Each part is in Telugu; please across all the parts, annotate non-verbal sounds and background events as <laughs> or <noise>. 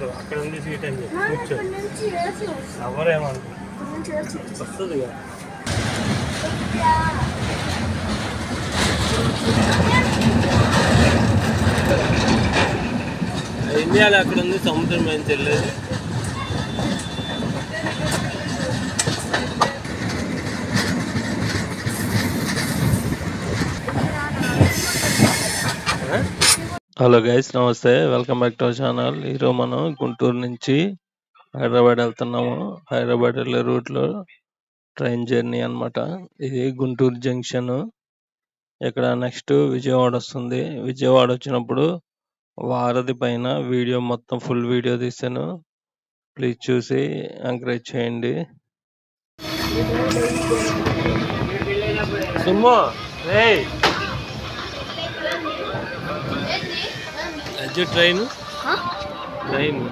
ఏమంటారు అక్కడ ఉంది సీట్ అని కూర్చో. ఏసీ వస్తుంది. కదా. ఇండియాలో అక్కడ ఉంది సముద్రం ఏం తెలియదు. Hello guys namaste. Welcome back to our channel. ఈరోజు మనం గుంటూరు నుంచి హైదరాబాద్ వెళ్తున్నాము. హైదరాబాద్ వెళ్ళే రూట్లో ట్రైన్ జర్నీ అన్నమాట. ఇది గుంటూరు జంక్షన్. ఇక్కడ నెక్స్ట్ విజయవాడ వస్తుంది. విజయవాడ వచ్చినప్పుడు వారధి పైన వీడియో మొత్తం ఫుల్ వీడియో తీసాను ప్లీజ్ చూసి ఎంకరేజ్ చేయండి. సుమ్మో ట్రైన్. ట్రైన్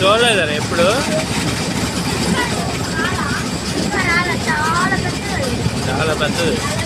చూడలేదా ఎప్పుడు చాలా పెద్దది చాలా పెద్దది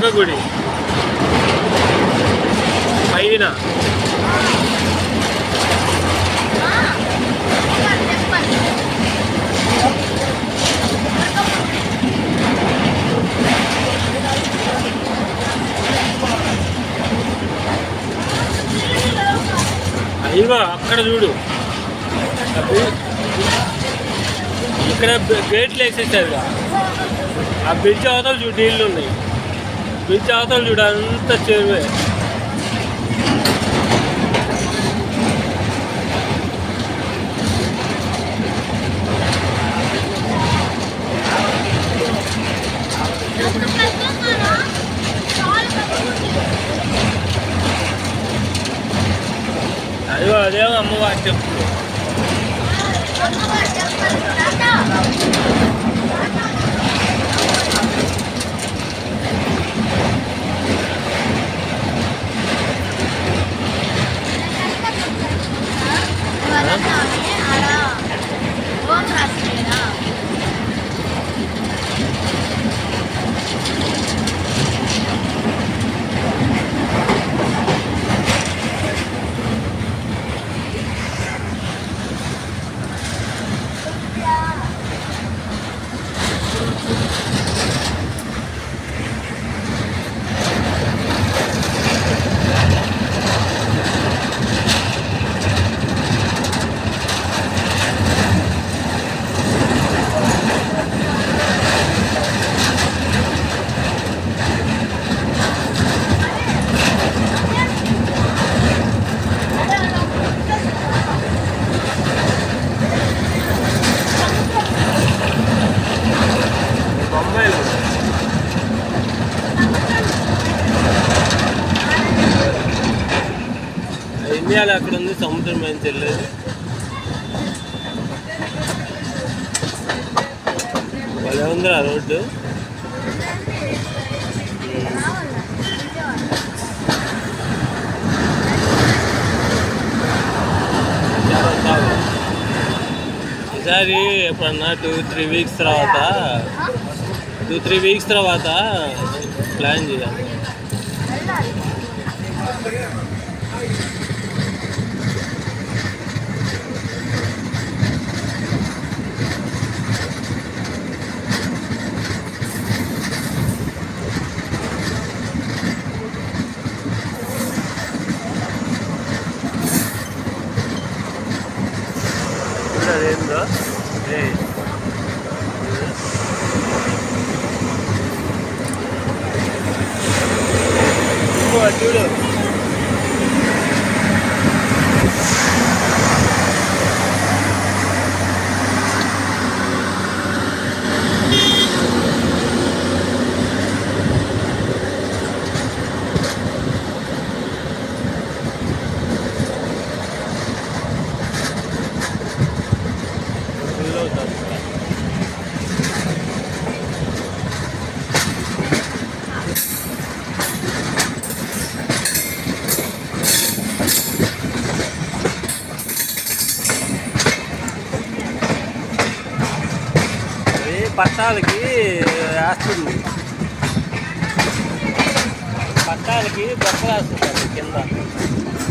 దుర్గగుడి పైన. అయ్యో అక్కడ చూడు. ఇక్కడ గేట్లు వేసేసారు ఆ బ్రిడ్జ్ అవతల చూడు నీళ్ళు ఉన్నాయి. బీచ్ అవతల చూడు అంత చెరువే అదిగో అదేమో అమ్మవారి చెప్పులు ఇండియాలో అక్కడ ఉంది సముద్రం ఏం తెలియదు. భలే ఉందిరా రోడ్డు. ఈసారి ఎప్పుడన్నా టూ త్రీ వీక్స్ తర్వాత టూ త్రీ వీక్స్ తర్వాత ప్లాన్ చేయాలి చూడు అదేందో ఏయ్. ఇదిగో అది చూడు ఫుల్ అవుతుంది అది పట్టాలకి వేస్తుంది పట్టాలకి బొక్క వేస్తుంది కింద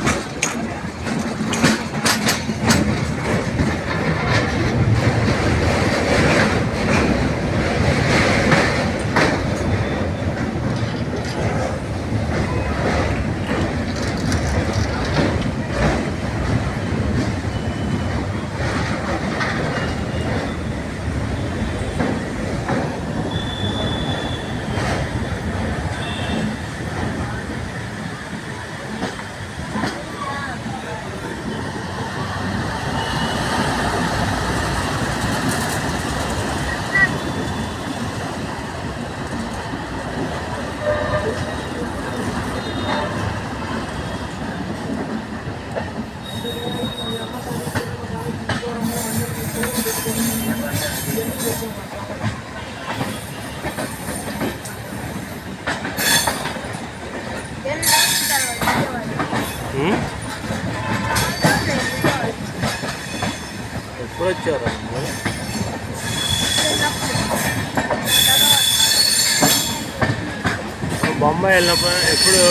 బొంబాయి వెళ్ళినప్పుడు ఎప్పుడు?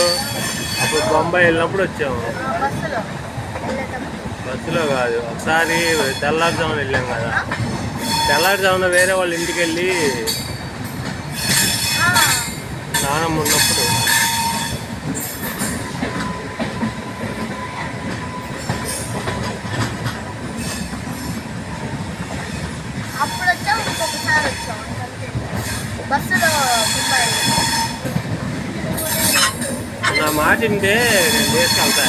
అప్పుడు బొంబాయి వెళ్ళినప్పుడు వచ్చాము. బస్సులో కాదు. ఒకసారి తెల్లారుజామున వెళ్ళాం కదా. తెల్లారుజామున వేరే వాళ్ళ ఇంటికి వెళ్ళి స్నానం ఉన్నప్పుడు మాట వింటే నేను తీసుకెళ్తా.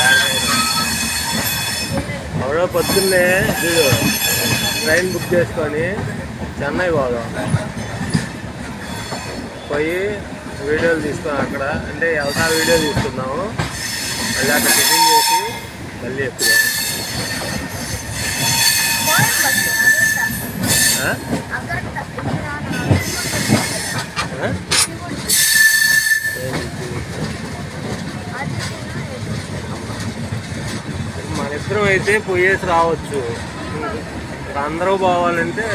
ఎవడో పొద్దున్నే చూడు ట్రైన్ బుక్ చేసుకొని చెన్నై పోదాం. పోయి వీడియోలు తీసుకొని అక్కడ. అంటే వెళ్తా వీడియో తీసుకున్నాము మళ్ళీ అక్కడ టిఫిన్ చేసి మళ్ళీ ఎక్కుదాం. పోయి బస్సు అగరత్త ఆ? అగరత్త ఆ? ఏంటి? అది మన ఇద్దరం అయితే పోయేసి రావచ్చు. అందరూ పోవాలంటే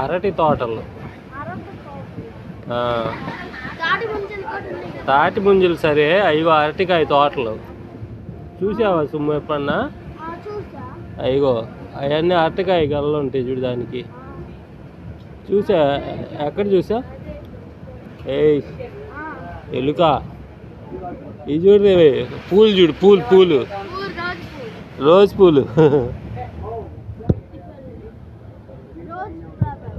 అరటి తోటలు. తాటి ముంజలు సరే అయ్యో అరటికాయ తోటలు. చూసావా సుమ్ము ఎప్పుడన్నా? అయ్యో అవన్నీ అరటికాయ గల్లు ఉంటాయి చూడు దానికి. చూసా? ఎక్కడ చూసా? ఏయ్ ఎలుక. ఇది చూడు పూలు చూడు పూలు పూలు. రోజు పూలు <laughs> రోజ్ పూలు రోజు ఫ్లవర్.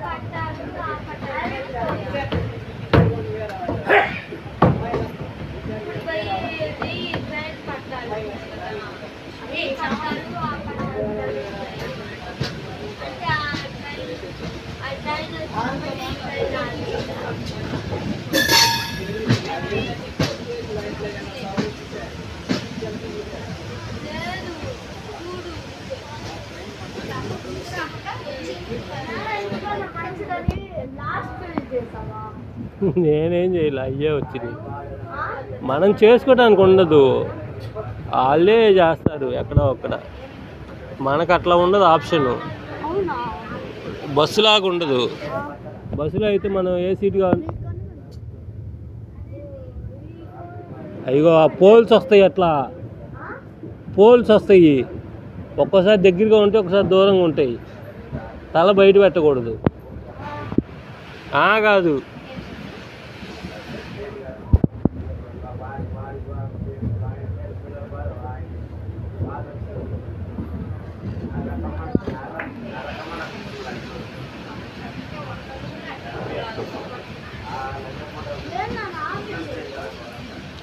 काटता <laughs> నేనేం చేయాలి అయ్యే వచ్చింది మనం చేసుకోవడానికి ఉండదు. వాళ్ళే చేస్తారు ఎక్కడో ఒక్కడ. మనకు అట్లా ఉండదు ఆప్షన్. బస్సులాగా ఉండదు. బస్సులో అయితే మనం ఏ సీట్ కావాలి? అయ్యో ఆ పోల్స్ వస్తాయి అట్లా. పోల్స్ వస్తాయి. ఒక్కోసారి దగ్గరగా ఉంటే ఒకసారి దూరంగా ఉంటాయి. తల బయట పెట్టకూడదు. ఆ కాదు ఆ? ఆ,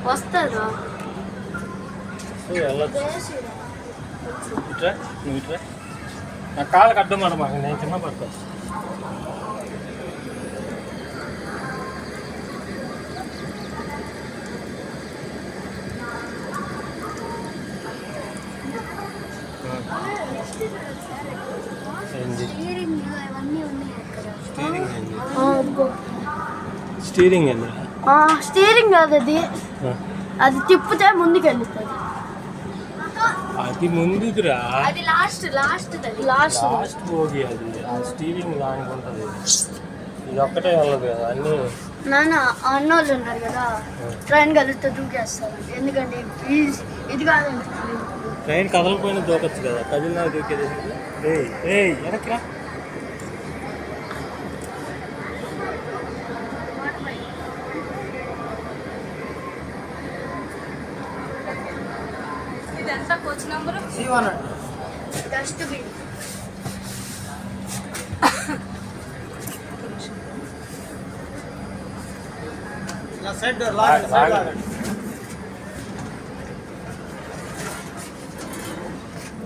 అవునా ఆ. అన్నిటి ఖాళీ ఆ? అది ఏసీ వస్తుందా ఏ, వెళ్ళొద్దు. ఏసీ ఇట్రా నువ్వు ఇట్రా నా కాళ్ళకి అడ్డం మాట మాకు నేను చిన్న పడతా ఏంది స్టీరింగ్ అవన్నీ ఉన్నాయి అక్కడ స్టీరింగ్ ఏంది అదిగో. స్టీరింగ్ ఏంది ఆ, స్టీరింగ్ కాదు అది అది తిప్పితే ముందుకు వెళ్ళిపోతుంది అది ముందుకురా. అది లాస్ట్ లాస్ట్ లాస్ట్ లాస్ట్ పోగి అది. ఆ స్టీరింగ్ దానికి ఉంటుంది. ఇది ఒక్కటే వెళ్ళదు కదా అన్నీ. నాన్న అన్నోళ్ళు ఉన్నారు కదా ట్రైన్ కలిస్తే దూకేస్తారు. ఎందుకంటే ఇది ఇది కాదు ట్రైన్ కదలపోయినా దూకొచ్చు కదా. కదిలినా దూకేది ఏయ్ ఏయ్ వెనక్కిరా ఇదంతా కోచ్ నంబరు డస్ట్బిన్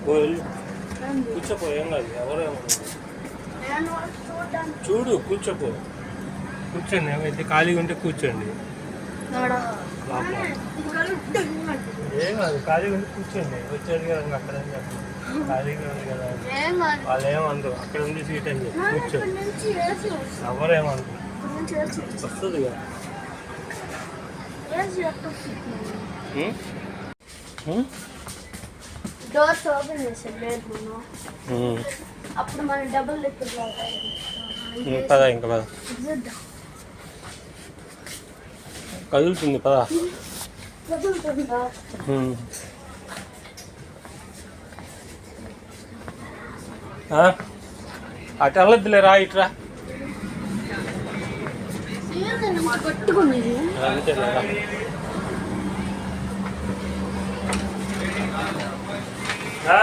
వెళ్ళు. కూర్చోపో ఏం కాదు ఎవరేమో చూడు కూర్చోపో. కూర్చోండి ఏమైతే ఖాళీగా ఉంటే కూర్చోండి. ఏం కాదు ఖాళీగా కూర్చోండి. వచ్చాడు కదా అక్కడ అని చెప్పండి. ఖాళీగా ఉంది కదా. వాళ్ళు ఏమందరు అక్కడ ఉంది సీట్ అని చెప్పి కూర్చోండి ఏసీ వస్తుంది. కదా? Doors open. అప్పుడు మనం డబుల్ లిక్విడ్ ఇంకా పద కదులుతుంది పద? అటు వెళ్ళొద్దులే రా ఇట్రా మా